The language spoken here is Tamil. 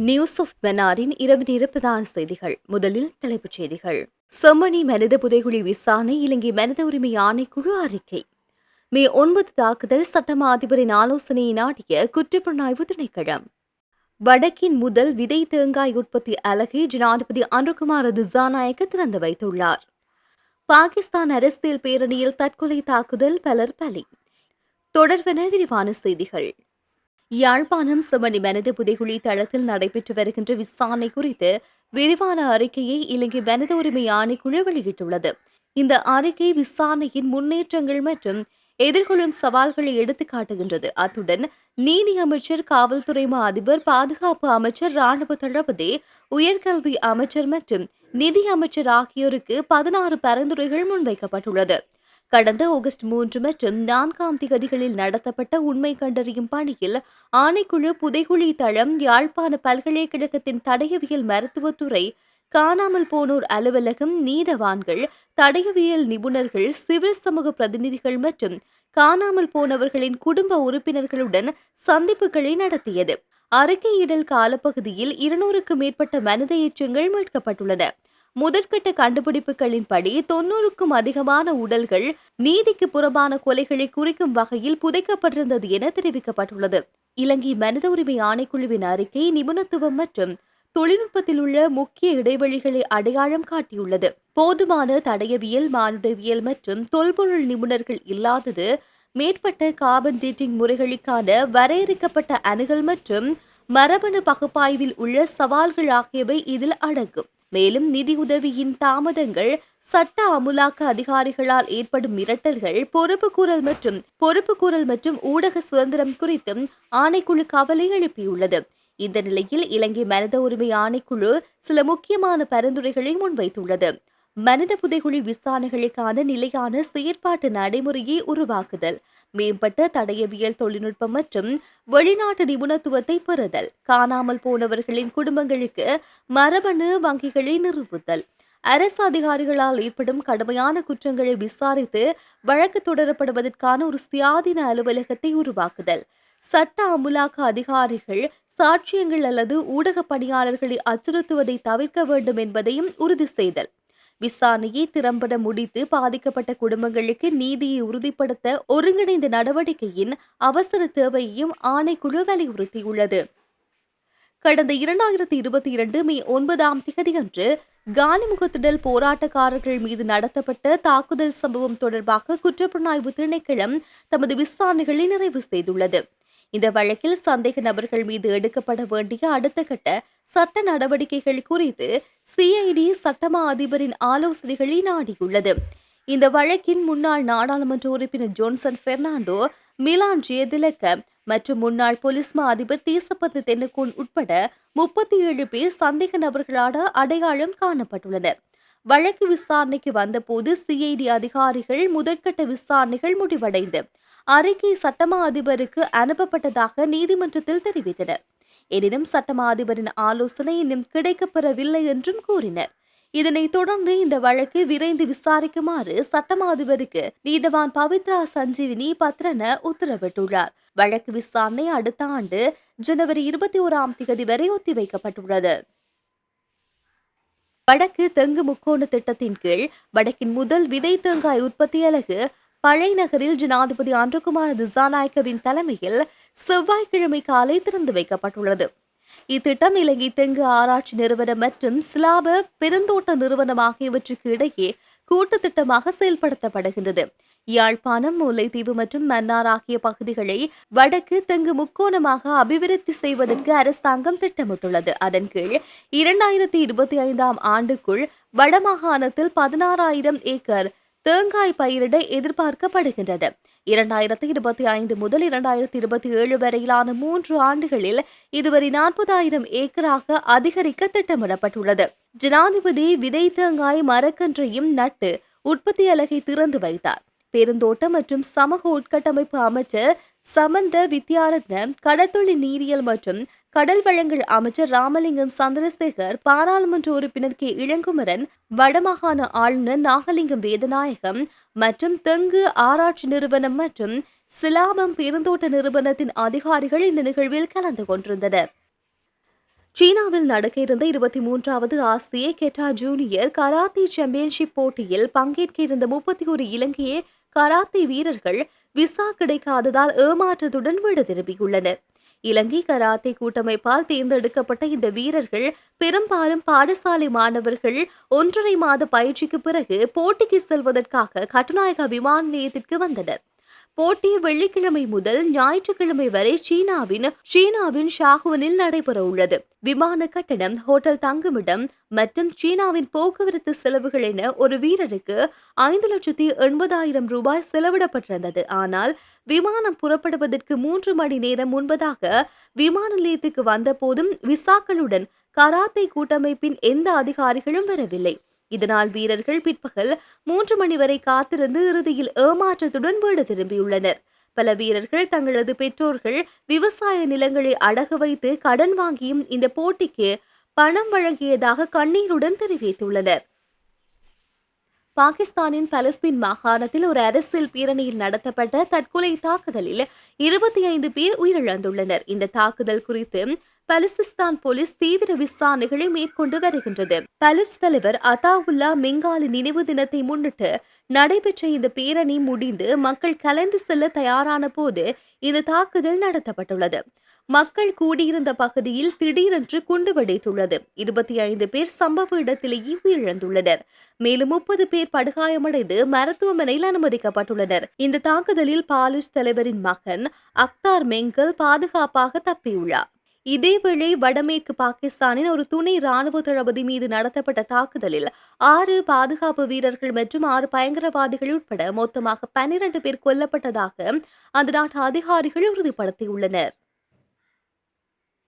நியூஸ் ஆஃப் பெனாரின் இரவு நிரப்புதான் பிரதான செய்திகள். முதலில் தலைப்புச் செய்திகள். செம்மணி மனித புதைகுழி விசாரணை இலங்கை மனித உரிமை ஆணைக்குழு அறிக்கை. மே ஒன்பது தாக்குதல் சட்டமா அதிபரின் ஆலோசனையை நாட்டிய குற்றப்புலனாய்வு திணைக்களம். வடக்கின் முதல் விதை தேங்காய் உற்பத்தி அலகை ஜனாதிபதி அனுகுமார் திசாநாயக்க திறந்து வைத்துள்ளார். பாகிஸ்தான் அரசியல் பேரணியில் தற்கொலை தாக்குதல் பலர் பலி. தொடர்வன விரிவான செய்திகள். யாழ்ப்பாணம் சிவனி மனித புதைகுழி தளத்தில் நடைபெற்று வருகின்ற விசாரணை குறித்து விரிவான அறிக்கையை இலங்கை மனித உரிமை ஆணைக்குழு வெளியிட்டுள்ளது. இந்த அறிக்கை விசாரணையின் முன்னேற்றங்கள் மற்றும் எதிர்கொள்ளும் சவால்களை எடுத்து காட்டுகின்றது. அத்துடன் நீதி அமைச்சர் காவல்துறை மா அதிபர் பாதுகாப்பு அமைச்சர் ராணுவ தளபதி உயர்கல்வி அமைச்சர் மற்றும் நிதி அமைச்சர் ஆகியோருக்கு பதினாறு பரிந்துரைகள் முன்வைக்கப்பட்டுள்ளது. கடந்த ஆகஸ்ட் மூன்று மற்றும் நான்காம் திகதிகளில் நடத்தப்பட்ட உண்மை கண்டறியும் பணியில் ஆணைக்குழு புதைகுழி தளம் யாழ்ப்பாண பல்கலைக்கழகத்தின் தடயவியல் மருத்துவத்துறை காணாமல் போனோர் அலுவலகம் நீதவான்கள் தடயவியல் நிபுணர்கள் சிவில் சமூக பிரதிநிதிகள் மற்றும் காணாமல் போனவர்களின் குடும்ப உறுப்பினர்களுடன் சந்திப்புகளை நடத்தியது. அறிக்கையிடல் காலப்பகுதியில் இருநூறுக்கும் மேற்பட்ட மனித எச்சங்கள் மீட்கப்பட்டுள்ளன. முதற்கட்ட கண்டுபிடிப்புகளின்படி தொன்னூறுக்கும் அதிகமான உடல்கள் நீதிக்கு புறம்பான கொலைகளை குறிக்கும் வகையில் புதைக்கப்பட்டிருந்தது என தெரிவிக்கப்பட்டுள்ளது. இலங்கை மனித உரிமை ஆணைக்குழுவின் அறிக்கை நிபுணத்துவம் மற்றும் தொழில்நுட்பத்தில் உள்ள முக்கிய இடைவெளிகளை அடையாளம் காட்டியுள்ளது. போதுமான தடயவியல் மானுடவியல் மற்றும் தொல்பொருள் நிபுணர்கள் இல்லாதது மேற்பட்ட கார்பன் டேட்டிங் முறைகளுக்கான வரையறுக்கப்பட்ட அணுகல் மற்றும் மரபணு பகுப்பாய்வில் உள்ள சவால்கள் ஆகியவை இதில் அடங்கும். மேலும் நிதி உதவியின் தாமதங்கள் சட்ட அமுலாக்க அதிகாரிகளால் ஏற்படும் மிரட்டல்கள் பொறுப்புக்கூறல் மற்றும் பொறுப்புக்கூறல் மற்றும் ஊடக சுதந்திரம் குறித்தும் ஆணைக்குழு கவலை எழுப்பியுள்ளது. இந்த நிலையில் இலங்கை மனித உரிமை ஆணைக்குழு சில முக்கியமான பரிந்துரைகளை முன்வைத்துள்ளது. மனித புதைகுழி விசாரணைகளுக்கான நிலையான செயற்பாட்டு நடைமுறையை உருவாக்குதல் மேம்பட்ட தடயவியல் தொழில்நுட்பம் மற்றும் வெளிநாட்டு நிபுணத்துவத்தை பெறுதல் காணாமல் போனவர்களின் குடும்பங்களுக்கு மரபணு வங்கிகளை நிறுவுதல் அரசு அதிகாரிகளால் ஏற்படும் கடுமையான குற்றங்களை விசாரித்து வழக்கு தொடரப்படுவதற்கான ஒரு சுயாதீன அலுவலகத்தை உருவாக்குதல் சட்ட அமுலாக்க அதிகாரிகள் சாட்சியங்கள் அல்லது ஊடக பணியாளர்களை அச்சுறுத்துவதை தவிர்க்க வேண்டும் என்பதையும் உறுதி செய்தல். விசாரணையை திறம்பட முடித்து பாதிக்கப்பட்ட குடும்பங்களுக்கு நீதியை உறுதிப்படுத்த ஒருங்கிணைந்த நடவடிக்கையின் அவசர தேவையையும் ஆணைக்குழு வலியுறுத்தியுள்ளது. கடந்த இரண்டாயிரத்தி இருபத்தி இரண்டு மே ஒன்பதாம் தேதியன்று காலிமுகத்திடல் போராட்டக்காரர்கள் மீது நடத்தப்பட்ட தாக்குதல் சம்பவம் தொடர்பாக குற்றப்புலனாய்வு திணைக்களம் தமது விசாரணைகளை நிறைவு செய்துள்ளது. இந்த வழக்கில் சந்தேக நபர்கள் மீது எடுக்கப்பட வேண்டிய அடுத்த கட்ட சட்ட நடவடிக்கைகள் குறித்து சிஐடி சட்டமா அதிபரின் ஆலோசனைகளை நாடியுள்ளது. இந்த வழக்கின் முன்னாள் நாடாளுமன்ற உறுப்பினர் ஜோன்சன் பெர்னாண்டோ மிலான் ஜெயதிலக்க மற்றும் முன்னாள் போலீஸ் மா அதிபர் தேசப்பத்து தென்னுகோன் உட்பட முப்பத்தி ஏழு பேர் சந்தேக நபர்களாக அடையாளம் காணப்பட்டுள்ளனர். வழக்கு விசாரணைக்கு வந்தபோது சிஐடி அதிகாரிகள் முதற்கட்ட விசாரணைகள் முடிவடைந்து அறிக்கை சட்டமா அதிபருக்கு அனுப்பப்பட்டதாக நீதிமன்றத்தில் தெரிவித்தனர். எனினும் சட்டமா அதிபரின் ஆலோசனை இன்னும் கிடைக்கப்பெறவில்லை என்றும் கூறினர். இதனைத் தொடர்ந்து இந்த வழக்கு விரைந்து விசாரிக்குமாறு சட்டமா அதிபருக்கு நீதவான் பவித்ரா சஞ்சீவினி பத்ரன உத்தரவிட்டுள்ளார். வழக்கு விசாரணை அடுத்த ஆண்டு ஜனவரி இருபத்தி ஓராம் தேதி வரை ஒத்திவைக்கப்பட்டுள்ளது வடக்கு தெங்கு முக்கோண திட்டத்தின் கீழ் வடக்கின் முதல் விதை தேங்காய் உற்பத்தி அலகு பழைநகரில் ஜனாதிபதி அன்றுகுமார் திசாநாயக்கவின் தலைமையில் செவ்வாய்க்கிழமை காலை திறந்து வைக்கப்பட்டுள்ளது. இத்திட்டம் இலங்கை தெங்கு ஆராய்ச்சி நிறுவனம் மற்றும் சிலாப பெருந்தோட்ட நிறுவனம் ஆகியவற்றுக்கு இடையே கூட்டு திட்டமாக செயல்படுத்தப்படுகின்றது. யாழ்ப்பாணம் முல்லைத்தீவு மற்றும் மன்னார் ஆகிய பகுதிகளை வடக்கு தெங்கு முக்கோணமாக அபிவிருத்தி செய்வதற்கு அரசாங்கம் திட்டமிட்டுள்ளது. அதன் கீழ் இரண்டாயிரத்தி இருபத்தி ஐந்தாம் ஆண்டுக்குள் வடமாகாணத்தில் பதினாறாயிரம் ஏக்கர் தேங்காய் பயிரிட எதிர்பார்க்கப்படுகின்றது. இரண்டாயிரத்தி இருபத்தி ஐந்து முதல் இரண்டாயிரத்தி இருபத்தி ஏழு வரையிலான மூன்று ஆண்டுகளில் இதுவரை நாற்பதாயிரம் ஏக்கராக அதிகரிக்க திட்டமிடப்பட்டுள்ளது. ஜனாதிபதி விதை தேங்காய் மரக்கன்றையும் நட்டு உற்பத்தி அலகை திறந்து வைத்தார். பெருந்தோட்டம் மற்றும் சமூக உட்கட்டமைப்பு அமைச்சர் சமந்த வித்யாரத்ன கடற்தொழில் நீரியல் மற்றும் கடல் வளங்கள் அமைச்சர் ராமலிங்கம் சந்திரசேகர் பாராளுமன்ற உறுப்பினர் கே. இளங்குமரன் வடமாகாண ஆளுநர் நாகலிங்கம் வேதநாயகம் மற்றும் தெங்கு ஆராய்ச்சி நிறுவனம் மற்றும் சிலாபம் பெருந்தோட்ட நிறுவனத்தின் அதிகாரிகள் இந்த நிகழ்வில் கலந்து கொண்டிருந்தனர். சீனாவில் நடக்க இருந்த இருபத்தி மூன்றாவது ஆசிய கெட்டா ஜூனியர் கராத்தே சாம்பியன்ஷிப் போட்டியில் பங்கேற்க இருந்த முப்பத்தி ஒரு இலங்கைய கராத்தே வீரர்கள் விசா கிடைக்காததால் ஏமாற்றத்துடன் வீடு திரும்பியுள்ளனர் இலங்கை கராத்தே கூட்டமைப்பால் தேர்ந்தெடுக்கப்பட்ட இந்த வீரர்கள் பெரும்பாலும் பாடசாலை மாணவர்கள் ஒன்றரை மாத பயிற்சிக்கு பிறகு போட்டிக்கு செல்வதற்காக கட்டுநாயக விமான நிலையத்திற்கு வந்தனர். போட்டி வெள்ளிக்கிழமை முதல் ஞாயிற்றுக்கிழமை வரை சீனாவின் சீனாவின் ஷாகுவனில் நடைபெற உள்ளது. விமான கட்டணம் ஹோட்டல் தங்குமிடம் மற்றும் சீனாவின் போக்குவரத்து செலவுகள் என ஒரு வீரருக்கு ஐந்து லட்சத்தி எண்பதாயிரம் ரூபாய் செலவிடப்பட்டிருந்தது. ஆனால் விமானம் புறப்படுவதற்கு மூன்று மணி நேரம் முன்பதாக விமான நிலையத்துக்கு வந்த போதும் விசாக்களுடன் கராத்தை கூட்டமைப்பின் எந்த அதிகாரிகளும் வரவில்லை. இதனால் வீரர்கள் பிற்பகல் மூன்று மணி வரை காத்திருந்து இறுதியில் ஏமாற்றத்துடன் வீடு திரும்பியுள்ளனர். பல வீரர்கள் தங்களது பெற்றோர்கள் விவசாய நிலங்களை அடகு வைத்து கடன் வாங்கியும் இந்த போட்டிக்கு பணம் வழங்கியதாக கண்ணீருடன் தெரிவித்துள்ளனர். பாகிஸ்தானின் பலஸ்தீன் மாகாணத்தில் ஒரு அரசியல் பேரணியில் நடத்தப்பட்ட தற்கொலை தாக்குதலில் இருபத்தி ஐந்து பேர் உயிரிழந்துள்ளனர். இந்த தாக்குதல் குறித்து பலஸ்திஸ்தான் போலீஸ் தீவிர விசாரணைகளை மேற்கொண்டு வருகின்றது. பலுச் தலைவர் அதாவுல்லா மெங்காலி நினைவு தினத்தை முன்னிட்டு நடைபெற்ற இந்த பேரணி முடிந்து மக்கள் கலந்து செல்ல தயாரான போது இந்த தாக்குதல் நடத்தப்பட்டுள்ளது. மக்கள் கூடியிருந்த பகுதியில் திடீரென்று குண்டு வெடித்துள்ளது இருபத்தி ஐந்து பேர் சம்பவ இடத்திலேயே உயிரிழந்துள்ளனர். மேலும் முப்பது பேர் படுகாயமடைந்து மருத்துவமனையில் அனுமதிக்கப்பட்டுள்ளனர். இந்த தாக்குதலில் பாலிஷ் தலைவரின் மகன் அக்தார் மெங்கல் பாதுகாப்பாக தப்பியுள்ளார். இதேவேளை வடமேற்கு பாகிஸ்தானின் ஒரு துணை ராணுவ தளபதி மீது நடத்தப்பட்ட தாக்குதலில் ஆறு பாதுகாப்பு வீரர்கள் மற்றும் ஆறு பயங்கரவாதிகள் உட்பட மொத்தமாக பன்னிரண்டு பேர் கொல்லப்பட்டதாக அந்த நாட்டு அதிகாரிகள் உறுதிப்படுத்தியுள்ளனர்.